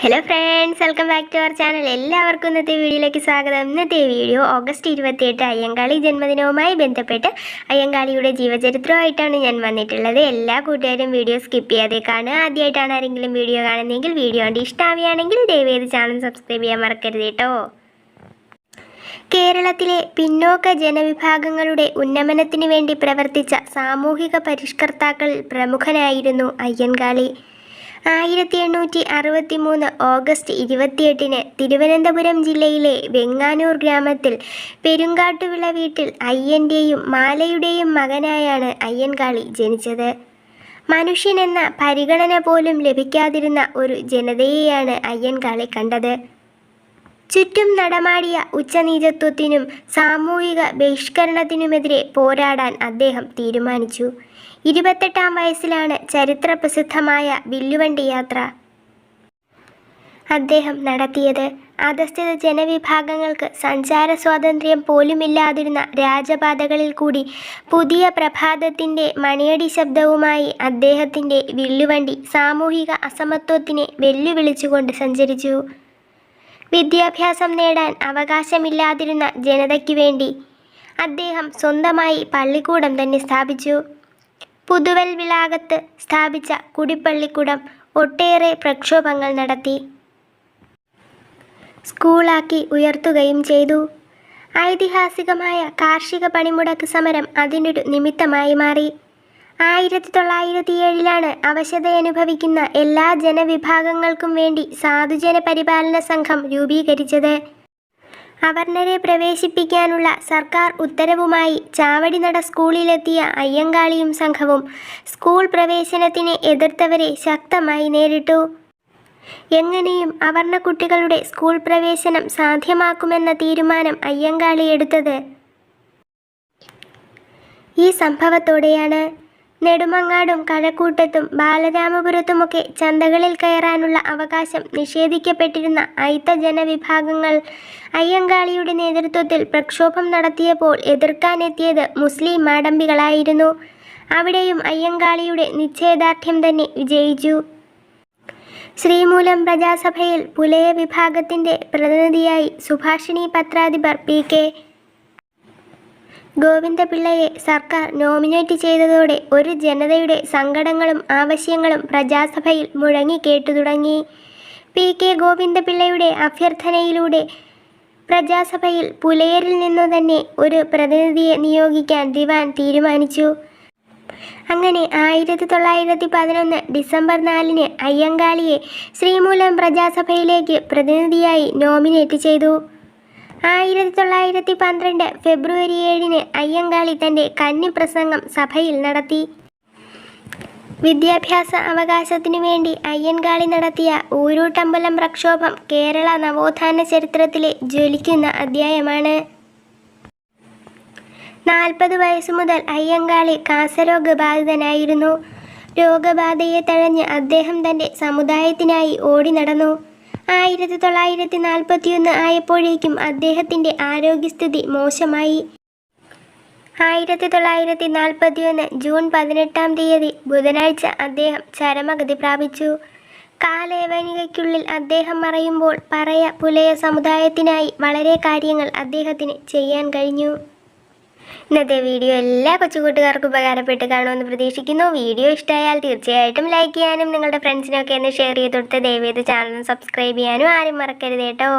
Hello friends welcome back to our channel എല്ലാവർക്കും ഇന്നത്തെ വീഡിയോയിലേക്ക് സ്വാഗതം. ഇന്നത്തെ വീഡിയോ ഓഗസ്റ്റ് ഇരുപത്തിയെട്ട് അയ്യങ്കാളി ജന്മദിനവുമായി ബന്ധപ്പെട്ട് അയ്യങ്കാളിയുടെ ജീവചരിത്രമായിട്ടാണ് ഞാൻ വന്നിട്ടുള്ളത്. എല്ലാ കൂട്ടുകാരും വീഡിയോ സ്കിപ്പ് ചെയ്യാതെ കാണുക. ആദ്യമായിട്ടാണ് ആരെങ്കിലും വീഡിയോ കാണുന്നതെങ്കിൽ വീഡിയോ കണ്ട് ഇഷ്ടമാവുകയാണെങ്കിൽ ദയവേത് ചാനൽ സബ്സ്ക്രൈബ് ചെയ്യാൻ മറക്കരുത് കേട്ടോ. കേരളത്തിലെ പിന്നോക്ക ജനവിഭാഗങ്ങളുടെ ഉന്നമനത്തിനു വേണ്ടി പ്രവർത്തിച്ച സാമൂഹിക പരിഷ്കർത്താക്കളിൽ പ്രമുഖനായിരുന്നു അയ്യൻകാളി ആയിരത്തി എണ്ണൂറ്റി അറുപത്തി മൂന്ന് ഓഗസ്റ്റ് ഇരുപത്തിയെട്ടിന് തിരുവനന്തപുരം ജില്ലയിലെ വെങ്ങാനൂർ ഗ്രാമത്തിൽ പെരുങ്കാട്ടുവിള വീട്ടിൽ അയ്യന്റെയും മാലയുടെയും മകനായാണ് അയ്യൻകാളി ജനിച്ചത്. മനുഷ്യനെന്ന പരിഗണന പോലും ലഭിക്കാതിരുന്ന ഒരു ജനതയെയാണ് അയ്യൻകാളി കണ്ടത്. ചുറ്റും നടമാടിയ ഉച്ചനീചത്വത്തിനും സാമൂഹിക ബഹിഷ്കരണത്തിനുമെതിരെ പോരാടാൻ അദ്ദേഹം തീരുമാനിച്ചു. ഇരുപത്തെട്ടാം വയസ്സിലാണ് ചരിത്ര പ്രസിദ്ധമായ വില്ലുവണ്ടി യാത്ര അദ്ദേഹം നടത്തിയത്. അധസ്ഥിത ജനവിഭാഗങ്ങൾക്ക് സഞ്ചാര സ്വാതന്ത്ര്യം പോലുമില്ലാതിരുന്ന രാജപാതകളിൽ കൂടി പുതിയ പ്രഭാതത്തിന്റെ മണിയടി ശബ്ദവുമായി അദ്ദേഹത്തിന്റെ വില്ലുവണ്ടി സാമൂഹിക അസമത്വത്തിനെ വെല്ലുവിളിച്ചുകൊണ്ട് സഞ്ചരിച്ചു. വിദ്യാഭ്യാസം നേടാൻ അവകാശമില്ലാതിരുന്ന ജനതയ്ക്ക് വേണ്ടി അദ്ദേഹം സ്വന്തമായി പള്ളിക്കൂടം തന്നെ സ്ഥാപിച്ചു. പുതുവൽ വിളാകത്ത് സ്ഥാപിച്ച കുടിപ്പള്ളിക്കൂടം ഒട്ടേറെ പ്രക്ഷോഭങ്ങൾ നടത്തി. സ്കൂളാക്കി ഉയർത്തുകയും ചെയ്തു. ഐതിഹാസികമായ കാർഷിക പണിമുടക്ക് സമരം അതിനൊരു നിമിത്തമായി മാറി. ആയിരത്തി തൊള്ളായിരത്തി ഏഴിലാണ് അവശതയനുഭവിക്കുന്ന എല്ലാ ജനവിഭാഗങ്ങൾക്കും വേണ്ടി സാധുജന പരിപാലന സംഘം രൂപീകരിച്ചത്. അവർണരെ പ്രവേശിപ്പിക്കാനുള്ള സർക്കാർ ഉത്തരവുമായി ചാവടിനട സ്കൂളിലെത്തിയ അയ്യങ്കാളിയും സംഘവും സ്കൂൾ പ്രവേശനത്തിനെ എതിർത്തവരെ ശക്തമായി നേരിട്ടു. എങ്ങനെയും അവർണ കുട്ടികളുടെ സ്കൂൾ പ്രവേശനം സാധ്യമാക്കുമെന്ന തീരുമാനം അയ്യങ്കാളി എടുത്തത്. ഈ സംഭവത്തോടെയാണ് നെടുമങ്ങാടും കഴക്കൂട്ടത്തും ബാലരാമപുരത്തുമൊക്കെ ചന്തകളിൽ കയറാനുള്ള അവകാശം നിഷേധിക്കപ്പെട്ടിരുന്ന അയിത്ത ജനവിഭാഗങ്ങൾ അയ്യങ്കാളിയുടെ നേതൃത്വത്തിൽ പ്രക്ഷോഭം നടത്തിയപ്പോൾ എതിർക്കാനെത്തിയത് മുസ്ലിം മാടമ്പികളായിരുന്നു. അവിടെയും അയ്യങ്കാളിയുടെ നിശ്ചയദാർഢ്യം തന്നെ വിജയിച്ചു. ശ്രീമൂലം പ്രജാസഭയിൽ പുലയ വിഭാഗത്തിന്റെ പ്രതിനിധിയായി സുഭാഷിണി പത്രാധിപർ പി കെ ഗോവിന്ദപിള്ളയെ സർക്കാർ നോമിനേറ്റ് ചെയ്തതോടെ ഒരു ജനതയുടെ സങ്കടങ്ങളും ആവശ്യങ്ങളും പ്രജാസഭയിൽ മുഴങ്ങി കേട്ടു തുടങ്ങി. പി. കെ. ഗോവിന്ദപിള്ളയുടെ അഭ്യർത്ഥനയിലൂടെ പ്രജാസഭയിൽ പുലയരിൽ നിന്നു തന്നെ ഒരു പ്രതിനിധിയെ നിയോഗിക്കാൻ ദിവാൻ തീരുമാനിച്ചു. അങ്ങനെ ആയിരത്തി തൊള്ളായിരത്തി പതിനൊന്ന് ഡിസംബർ നാലിന് അയ്യങ്കാളിയെ ശ്രീമൂലം പ്രജാസഭയിലേക്ക് പ്രതിനിധിയായി നോമിനേറ്റ് ചെയ്തു. ആയിരത്തി തൊള്ളായിരത്തി പന്ത്രണ്ട് ഫെബ്രുവരി ഏഴിന് അയ്യങ്കാളി തന്റെ കന്നി പ്രസംഗം സഭയിൽ നടത്തി. വിദ്യാഭ്യാസ അവകാശത്തിനു വേണ്ടി അയ്യൻകാളി നടത്തിയ ഊരൂട്ടമ്പലം പ്രക്ഷോഭം കേരള നവോത്ഥാന ചരിത്രത്തിലെ ജ്വലിക്കുന്ന അധ്യായമാണ്. നാൽപ്പത് വയസ്സു മുതൽ അയ്യങ്കാളി കാസരോഗ ബാധിതനായിരുന്നു രോഗബാധയെ തഴഞ്ഞ് അദ്ദേഹം തന്റെ സമുദായത്തിനായി ഓടി നടന്നു. ആയിരത്തി തൊള്ളായിരത്തി നാൽപ്പത്തിയൊന്ന് ആയപ്പോഴേക്കും അദ്ദേഹത്തിന്റെ ആരോഗ്യസ്ഥിതി മോശമായി. ആയിരത്തി തൊള്ളായിരത്തി നാൽപ്പത്തിയൊന്ന് ജൂൺ പതിനെട്ടാം തീയതി ബുധനാഴ്ച അദ്ദേഹം ചരമഗതി പ്രാപിച്ചു. കാലേവനികയ്ക്കുള്ളിൽ അദ്ദേഹം മറയുമ്പോൾ പറയ പുലയ സമുദായത്തിനായി വളരെ കാര്യങ്ങൾ അദ്ദേഹത്തിന് ചെയ്യാൻ കഴിഞ്ഞു. ഇന്നത്തെ വീഡിയോ എല്ലാ കൊച്ചുകൂട്ടുകാർക്കും ഉപകാരപ്പെട്ട് കാണുമെന്ന് പ്രതീക്ഷിക്കുന്നു. വീഡിയോ ഇഷ്ടമായാൽ തീർച്ചയായിട്ടും ലൈക്ക് ചെയ്യാനും നിങ്ങളുടെ ഫ്രണ്ട്സിനൊക്കെ ഒന്ന് ഷെയർ ചെയ്ത് കൊടുത്ത് ദയവേത് ചാനൽ സബ്സ്ക്രൈബ് ചെയ്യാനും ആരും മറക്കരുത് കേട്ടോ.